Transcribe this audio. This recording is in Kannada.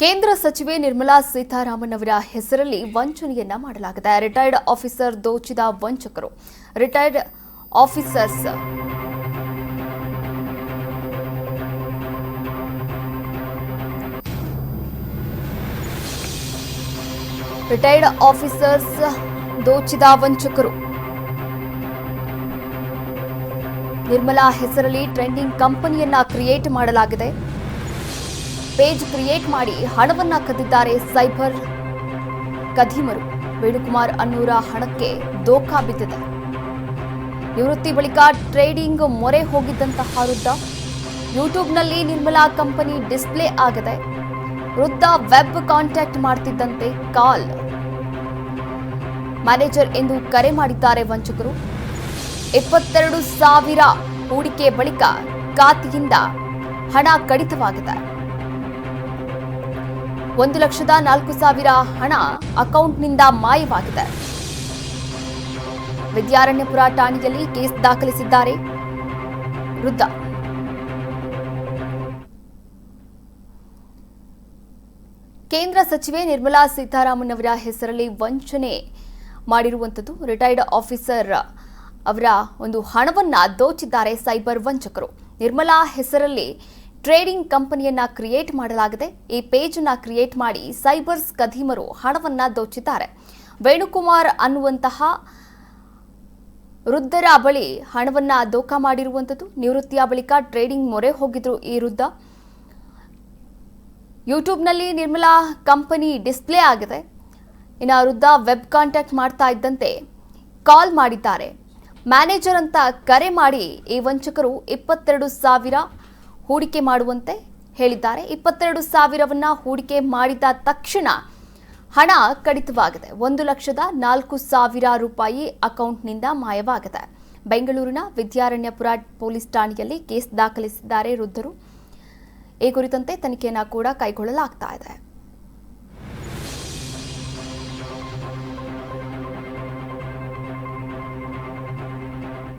ಕೇಂದ್ರ ಸಚಿವೆ ನಿರ್ಮಲಾ ಸೀತಾರಾಮನ್ ಅವರ ಹೆಸರಲ್ಲಿ ವಂಚನೆಯನ್ನ ಮಾಡಲಾಗಿದೆ. ರಿಟೈರ್ಡ್ ಆಫೀಸರ್ ದೋಚಿದ ವಂಚಕರು. ರಿಟೈರ್ಡ್ ಆಫೀಸರ್ಸ್ ರಿಟೈರ್ಡ್ ಆಫೀಸರ್ಸ್ ದೋಚಿದ ವಂಚಕರು. ನಿರ್ಮಲಾ ಹೆಸರಲ್ಲಿ ಟ್ರೆಂಡಿಂಗ್ ಕಂಪನಿಯನ್ನ ಕ್ರಿಯೇಟ್ ಮಾಡಲಾಗಿದೆ. ಪೇಜ್ ಕ್ರಿಯೇಟ್ ಮಾಡಿ ಹಣವನ್ನ ಕದ್ದಿದ್ದಾರೆ ಸೈಬರ್ ಕದೀಮರು. ವೇಣುಕುಮಾರ್ ಅನ್ನೂರ ಹಣಕ್ಕೆ ದೋಖಾ ಬಿದ್ದಿದೆ. ನಿವೃತ್ತಿ ಬಳಿಕ ಟ್ರೇಡಿಂಗ್ ಮೊರೆ ಹೋಗಿದ್ದಂತಹ ವೃದ್ಧ. ಯೂಟ್ಯೂಬ್ನಲ್ಲಿ ನಿರ್ಮಲಾ ಕಂಪನಿ ಡಿಸ್ಪ್ಲೇ ಆಗಿದೆ. ವೃದ್ಧ ವೆಬ್ ಕಾಂಟ್ಯಾಕ್ಟ್ ಮಾಡ್ತಿದ್ದಂತೆ ಕಾಲ್. ಮ್ಯಾನೇಜರ್ ಎಂದು ಕರೆ ಮಾಡಿದ್ದಾರೆ ವಂಚಕರು. ಇಪ್ಪತ್ತೆರಡು ಸಾವಿರ ಹೂಡಿಕೆ ಬಳಿಕ ಖಾತೆಯಿಂದ ಹಣ ಕಡಿತವಾಗಿದೆ. ಒಂದು ಲಕ್ಷದ ನಾಲ್ಕು ಸಾವಿರ ಹಣ ಅಕೌಂಟ್ನಿಂದ ಮಾಯವಾಗಿದೆ. ವಿದ್ಯಾರಣ್ಯಪುರ ಠಾಣೆಯಲ್ಲಿ ಕೇಸ್ ದಾಖಲಿಸಿದ್ದಾರೆ. ವೃದ್ಧ. ಕೇಂದ್ರ ಸಚಿವೆ ನಿರ್ಮಲಾ ಸೀತಾರಾಮನ್ ಅವರ ಹೆಸರಲ್ಲಿ ವಂಚನೆ ಮಾಡಿರುವಂಥದ್ದು. ರಿಟೈರ್ಡ್ ಆಫೀಸರ್ ಅವರ ಒಂದು ಹಣವನ್ನ ದೋಚಿದ್ದಾರೆ ಸೈಬರ್ ವಂಚಕರು. ನಿರ್ಮಲಾ ಹೆಸರಲ್ಲಿ ಟ್ರೇಡಿಂಗ್ ಕಂಪನಿಯನ್ನ ಕ್ರಿಯೇಟ್ ಮಾಡಲಾಗಿದೆ. ಈ ಪೇಜ್ ಅನ್ನ ಕ್ರಿಯೇಟ್ ಮಾಡಿ ಸೈಬರ್ಸ್ ಕಧೀಮರು ಹಣವನ್ನ ದೋಚಿದ್ದಾರೆ. ವೇಣುಕುಮಾರ್ ಅನ್ನುವಂತಹ ವೃದ್ಧರ ಬಳಿ ಹಣವನ್ನ ದೋಖ ಮಾಡಿರುವಂಥದ್ದು. ನಿವೃತ್ತಿಯ ಬಳಿಕ ಟ್ರೇಡಿಂಗ್ ಮೊರೆ ಹೋಗಿದ್ರು ಈ ವೃದ್ಧ. ಯೂಟ್ಯೂಬ್ನಲ್ಲಿ ನಿರ್ಮಲಾ ಕಂಪನಿ ಡಿಸ್ಪ್ಲೇ ಆಗಿದೆ. ಇನ್ನು ವೃದ್ಧ ವೆಬ್ ಕಾಂಟ್ಯಾಕ್ಟ್ ಮಾಡ್ತಾ ಇದ್ದಂತೆ ಕಾಲ್ ಮಾಡಿದ್ದಾರೆ. ಮ್ಯಾನೇಜರ್ ಅಂತ ಕರೆ ಮಾಡಿ ಈ ವಂಚಕರು ಇಪ್ಪತ್ತೆರಡು ಸಾವಿರ ಹೂಡಿಕೆ ಮಾಡುವಂತೆ ಹೇಳಿದ್ದಾರೆ. ಇಪ್ಪತ್ತೆರಡು ಸಾವಿರವನ್ನ ಹೂಡಿಕೆ ಮಾಡಿದ ತಕ್ಷಣ ಹಣ ಕಡಿತವಾಗಿದೆ. ಒಂದು ಲಕ್ಷದ ನಾಲ್ಕು ಸಾವಿರ ರೂಪಾಯಿ ಅಕೌಂಟ್ನಿಂದ ಮಾಯವಾಗಿದೆ. ಬೆಂಗಳೂರಿನ ವಿದ್ಯಾರಣ್ಯಪುರ ಪೊಲೀಸ್ ಠಾಣೆಯಲ್ಲಿ ಕೇಸ್ ದಾಖಲಿಸಿದ್ದಾರೆ ವೃದ್ಧರು. ಈ ಕುರಿತಂತೆ ತನಿಖೆಯನ್ನು ಕೂಡ ಕೈಗೊಳ್ಳಲಾಗ್ತಾ ಇದೆ.